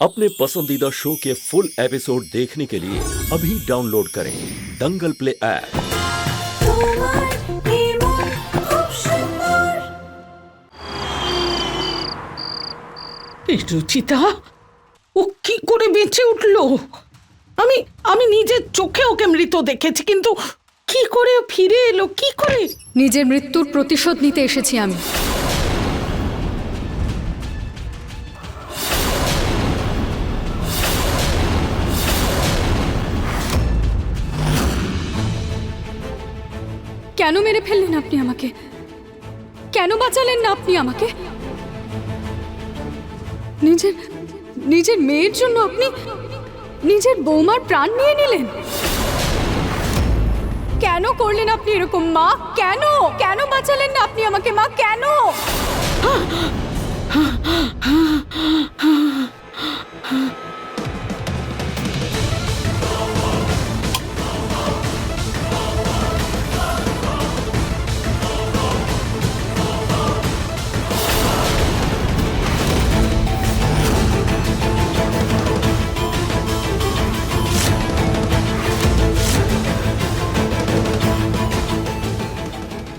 अपने पसंदीदा शो के फुल एपिसोड देखने के लिए अभी डाउनलोड करें दंगल प्ले ऐप তোমার নির্মল খুব সুন্দর এই রুচিতা ও কি করে বেঁচে উঠলো আমি আমি নিজের চোখে ওকে মৃত দেখেছি কিন্তু কি করে ফিরে এলো কি করে নিজের মৃত্যুর প্রতিশোধ নিতে এসেছি আমি কেন মেরে ফেললেন আপনি আমাকে কেন বাঁচালেন না আপনি আমাকে নিজের নিজের মেয়ের জন্য আপনি নিজের বৌমার প্রাণ নিয়ে নিলেন কেন করলেন আপনি এরকম মা কেন কেন বাঁচালেন না আপনি আমাকে মা কেন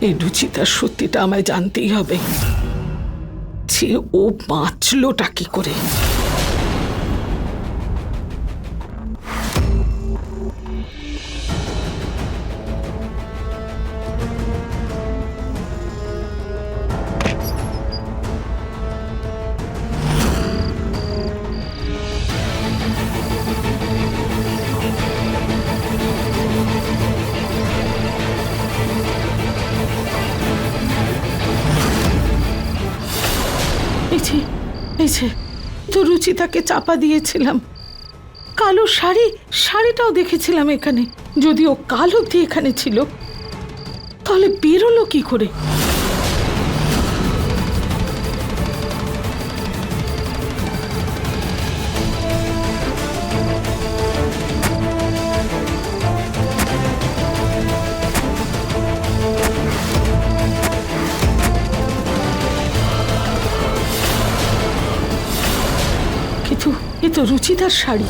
এই রুচিতার সত্যিটা আমায় জানতেই হবে। যে ও বাঁচলোটা কি করে? এই যে এই যে, তো রুচিতাকে চাপা দিয়েছিলাম। কালো শাড়ি, শাড়িটাও দেখেছিলাম এখানে। যদিও কালো দিয়ে এখানে ছিল। তাহলে বেরোলো কি করে? তো রুচিতার শাড়ি।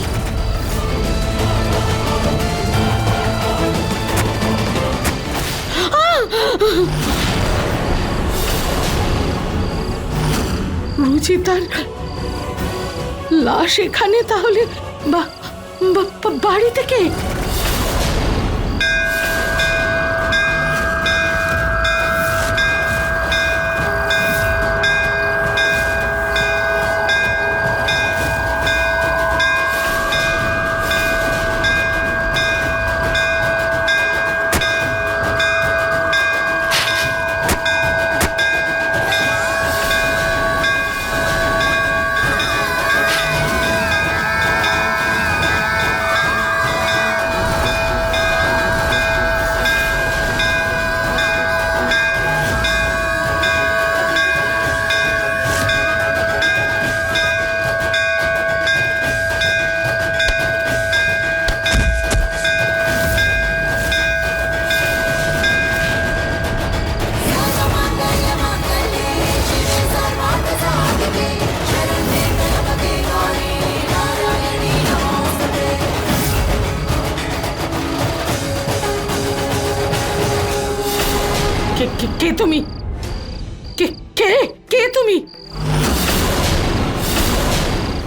রুচিতার লাশ এখানে তাহলে বা বা- বা- বাড়ি থেকে কে? তুমি? কে কে কে তুমি?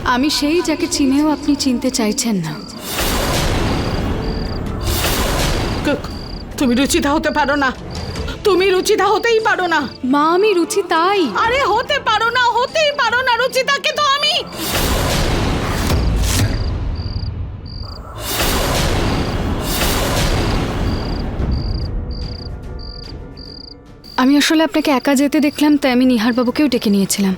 আমি সেই যাকে চিনেও আপনি চিনতে চাইছেন না। ক- তুমি রুচিতা হতে পারো না। তুমি রুচিতা হতেই পারো না। মা আমি রুচি তাই। আরে হতে পারো না হতেই পারো না রুচিতাকে তো আমি আসলে আপনাকে একা যেতে দেখলাম তাই আমি নিহারবাবুকেও ডেকে নিয়েছিলাম।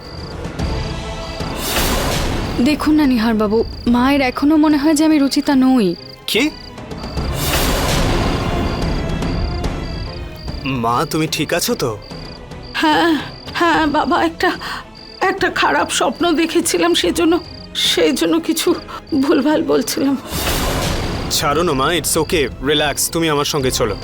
দেখুন না নিহারবাবু মায়ের এখনও মনে হয় যে আমি রুচিতা নই। কি? মা তুমি ঠিক আছো তো? হ্যাঁ হ্যাঁ বাবা একটা একটা খারাপ স্বপ্ন দেখেছিলাম সেজন্য সেই জন্য কিছু ভুলভাল বলছিলাম। ছাড়ো না মা ইটস ওকে রিল্যাক্স তুমি আমার সঙ্গে চলো।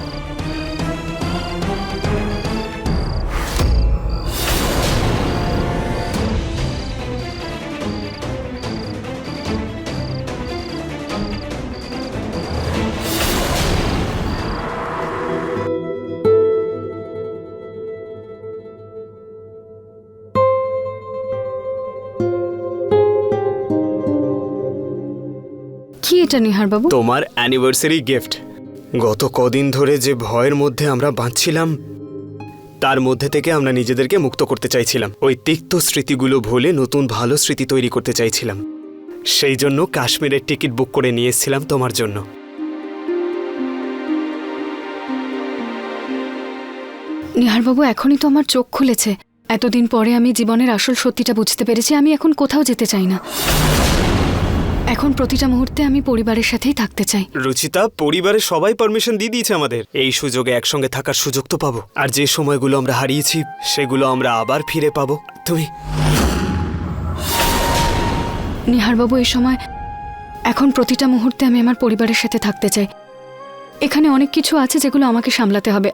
এটা নিহার বাবু তোমার অ্যানিভার্সারি গিফট গত কদিন ধরে যে ভয়ের মধ্যে আমরা বাঁচছিলাম তার মধ্যে থেকে আমরা নিজেদেরকে মুক্ত করতে চাইছিলাম। ওই তিক্ত স্মৃতিগুলো ভুলে নতুন ভালো স্মৃতি তৈরি করতে চাইছিলাম। সেই জন্য কাশ্মীরের টিকিট বুক করে নিয়ে এসেছিলাম তোমার জন্য। নিহার বাবু এখনই তো আমার চোখ খুলেছে। এতদিন পরে আমি জীবনের আসল সত্যিটা বুঝতে পেরেছি আমি এখন কোথাও যেতে চাই না। এখন প্রতিটা মুহূর্তে আমি পরিবারের সাথেই থাকতে চাই। রুচিতা পরিবারের সবাই পারমিশন দিয়ে দিয়েছে আমাদের। এই সুযোগে একসঙ্গে থাকার সুযোগ তো পাবো। আর যে সময়গুলো আমরা হারিয়েছি সেগুলো আমরা আবার ফিরে পাবো। তুমি? নিহারবাবু এই সময় এখন প্রতিটা মুহূর্তে আমি আমার পরিবারের সাথে থাকতে চাই। এখানে অনেক কিছু আছে যেগুলো আমাকে সামলাতে হবে।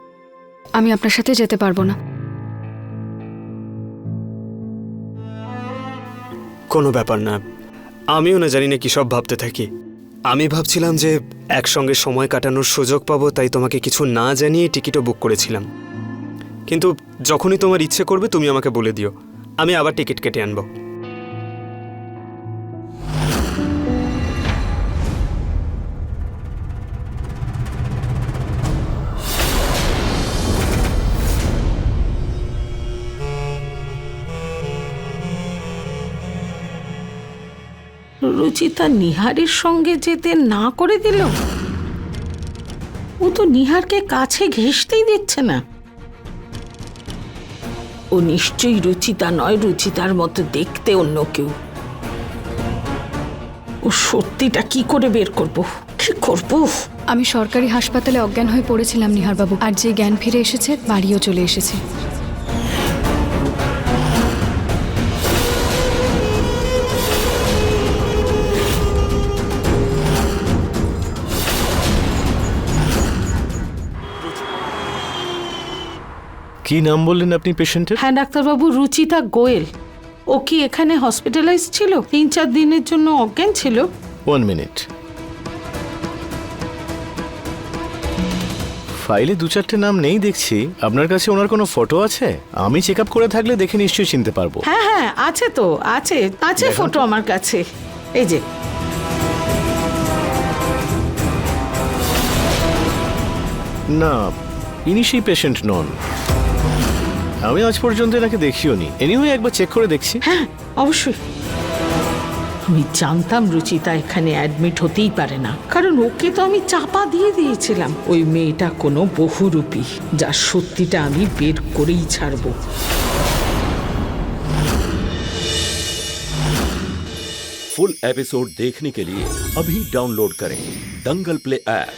আমি আপনার সাথে যেতে পারব না। কোনো ব্যাপার না। আমিও না জানি না কি সব ভাবতে থাকি। আমি ভাবছিলাম যে একসঙ্গে সময় কাটানোর সুযোগ পাবো, তাই তোমাকে কিছু না জানিয়ে টিকিটও বুক করেছিলাম। কিন্তু যখনই তোমার ইচ্ছে করবে, তুমি আমাকে বলে দিও। আমি আবার টিকিট কেটে আনব। রুচিতা নিহারের সঙ্গে যেতে না করে দিল? ও তো নিহারকে কাছে ঘেঁষতেই দিচ্ছে না। ও নিশ্চয়ই রুচিতা নয়, রুচিতার মতো দেখতে অন্য কেউ। ও সত্যিটা কি করে বের করব? কি করব? আমি সরকারি হাসপাতালে অজ্ঞান হয়ে পড়েছিলাম নিহারবাবু, আর যে জ্ঞান ফিরে এসেছে, বাড়িও চলে এসেছে। কি নাম বললেন আপনি পেশেন্টের? হ্যাঁ ডাক্তারবাবু রুচিতা গোয়েল। ও কি এখানে হসপিটালাইজ ছিল? তিন চার দিনের জন্য অজ্ঞান ছিল? ওয়ান মিনিট ফাইলে দু চারটে নাম নেই দেখছি। আপনার কাছে ওনার কোনো ফটো আছে? আমি চেক আপ করে থাকলে দেখে নিশ্চয়ই চিনতে পারব। হ্যাঁ হ্যাঁ আছে তো আছে আছে ফটো আমার কাছে। এই যে। না ইনি সেই পেশেন্ট নন। আমি আজ পর্যন্ত এনাকে দেখিও নি এনিওয়ে একবার চেক করে দেখছি হ্যাঁ অবশ্যই আমি জানতাম রুচিতা এখানে অ্যাডমিট হতেই পারে না কারণ ওকে তো আমি চাপা দিয়ে দিয়েছিলাম ওই মেয়েটা কোনো বহুরূপী যার সত্যিটা আমি বের করেই ছাড়বো फुल एपिसोड देखने के लिए अभी डाउनलोड करें दंगल प्ले ऐप